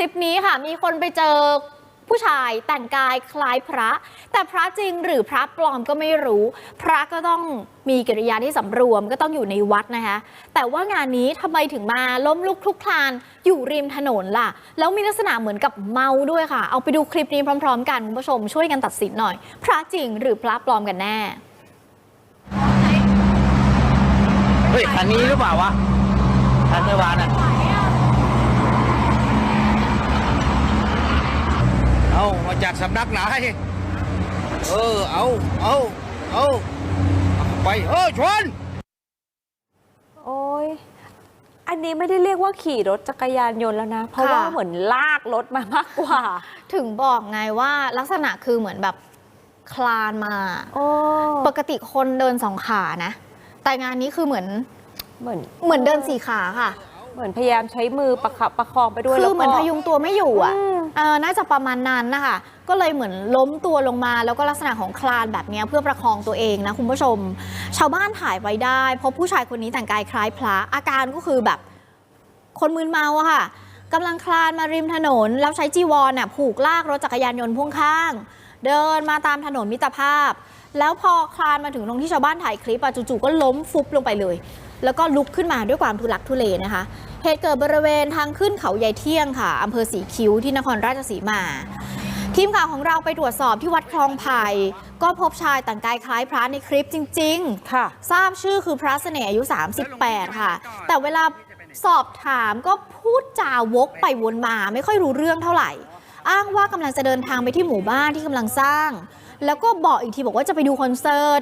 ลิปนี้ค่ะ มีคนไปเจอผู้ชายแต่งกายคล้ายพระ แต่พระจริงหรือพระปลอมก็ไม่รู้ พระก็ต้องมีกิริยาที่สำรวมก็ต้องอยู่ในวัดนะคะ แต่ว่างานนี้ทำไมถึงมาล้มลุกคลุกคลานอยู่ริมถนนล่ะ แล้วมีลักษณะเหมือนกับเมาด้วยค่ะ เอาไปดูคลิปนี้พร้อม ๆ กันคุณผู้ชมช่วยกันตัดสินหน่อย พระจริงหรือพระปลอมกันแน่เฮ้ยคันนี้หรือเปล่าวะคันเมื่อวานอะ เอามาจากสำนักไหน เออ เอาเอาเอาไป เออชน โอ้ย อันนี้ไม่ได้เรียกว่าขี่รถจักรยานยนต์แล้วนะ เพราะค่ะว่าเหมือนลากรถมามากกว่า ถึงบอกไงว่าลักษณะคือเหมือนแบบคลานมาโอ้ปกติคนเดินสองขานะ แต่งานนี้คือเหมือน เหมือนเหมือนเดินสี่ขาค่ะ เหมือนพยายามใช้มือประคับประคองไปด้วย คืแล้อวเหมือนก็พยุงตัวไม่อยู่อะอืม เออน่าจะประมาณนั้นนะคะก็เลยเหมือนล้มตัวลงมาแล้วก็ลักษณะของคลานแบบนี้เพื่อประคองตัวเองนะคุณผู้ชม ชาวบ้านถ่ายไว้ได้พบผู้ชายคนนี้แต่งกายคล้ายพระอาการก็คือแบบ คนมึนเมาอะค่ะกำลังคลานมาริมถนน แล้วใช้จีวรน่ะผูกลากรถจักรยานยนต์พ่วงข้าง เดินมาตามถนนมิตรภาพ แล้วพอคลานมาถึงตรงที่ชาวบ้านถ่ายคลิปอะจู่ๆก็ล้มฟุบลงไปเลย แล้วก็ลุกขึ้นมาด้วยความทุลักทุเลนะคะ เหตุเกิดบริเวณทางขึ้นเขาใหญ่เที่ยงค่ะอำเภอสีคิ้วที่นครราชสีมา ทีมข่าวของเราไปตรวจสอบที่วัดคลองไผ่ก็พบชายแต่งกายคล้ายพระในคลิปจริงๆ ค่ะ ทราบชื่อคือพระเสน่ห์อายุ 38 ค่ะ แต่เวลาสอบถามก็พูดจาวกไปวนมาไม่ค่อยรู้เรื่องเท่าไหร่ อ้างว่ากำลังจะเดินทางไปที่หมู่บ้านที่กำลังสร้าง แล้วก็บอกอีกทีบอกว่าจะไปดูคอนเสิร์ต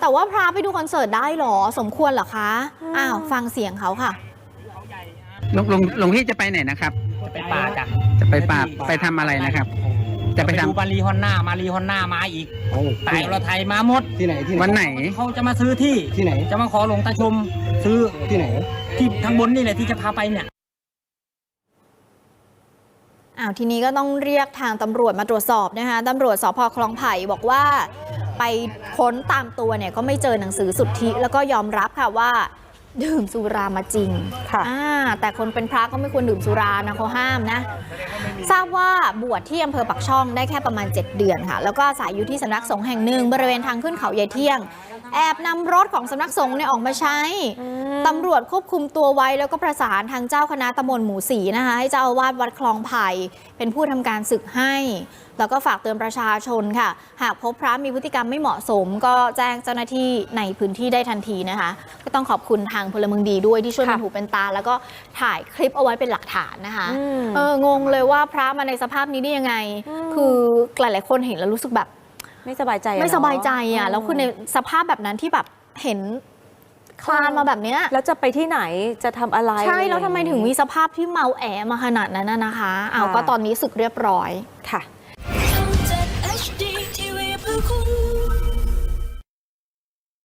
แต่ว่าพระไปดูคอนเสิร์ตได้เหรอสมควรเหรอคะอ้าวฟังเสียงเขาค่ะหลวงหลวงหลวงพี่จะไปไหนนะครับจะไปป่าจ้ะจะไปป่าไปทำอะไรนะครับ จะไปทำดูบาลีฮอนหน้ามารีฮอนหน้ามาอีกตายเราไทยมาหมดที่ไหนที่ไหนวันไหนเขาจะมาซื้อที่ที่ไหน จะมาขอหลวงตาชม ซื้อที่ไหน ที่ทางบนนี่แหละที่จะพาไปเนี่ย อ้าวทีนี้ก็ต้องเรียกทางตำรวจมาตรวจสอบนะคะตำรวจสพคลองไผ่บอกว่า ไปค้นตามตัวเนี่ยก็ไม่เจอหนังสือสุทธิ แล้วก็ยอมรับค่ะว่า ดื่มสุรามาจริงค่ะอ่าแต่คนเป็นพระก็ไม่ควรดื่มสุรานะเขาห้ามนะ ทราบว่าบวชที่อำเภอปักช่องได้แค่ประมาณ 7 เดือนค่ะ แล้วก็อาศัยอยู่ที่สำนักสงฆ์แห่งหนึ่งบริเวณทางขึ้นเขาใหญ่เที่ยง แอบนำรถของสำนักสงฆ์เนี่ยออกมาใช้ตำรวจควบคุมตัวไว้แล้วก็ประสานทางเจ้าคณะตำบลหมู่สีนะคะให้เจ้าอาวาสวัดคลองไผ่ เป็นผู้ทำการศึกให้ แล้วก็ฝากเตือนประชาชนค่ะ หากพบพระมีพฤติกรรมไม่เหมาะสม ก็แจ้งเจ้าหน้าที่ในพื้นที่ได้ทันทีนะคะ ก็ต้องขอบคุณทางพลเมืองดีด้วยที่ช่วยเป็นค่ะหูเป็นตา แล้วก็ถ่ายคลิปเอาไว้เป็นหลักฐานนะคะอืมเอองงเลยว่าพระมาในสภาพนี้ได้ยังไงอืมคือหลายๆคนเห็นแล้วรู้สึกแบบ ไม่สบายใจอะไม่เนะสบายใจอะแล้วคือในสภาพแบบนั้นที่แบบเห็น คลานมาแบบเนี้ยแล้วจะไปที่ไหนจะทำอะไรใช่แล้วทำไมถึงมีอะรสภาพที่เมาแอมาขนาดนั้นน่ะนะคะเอาค่ะก็ตอนนี้ศึกเรียบร้อยค่ะ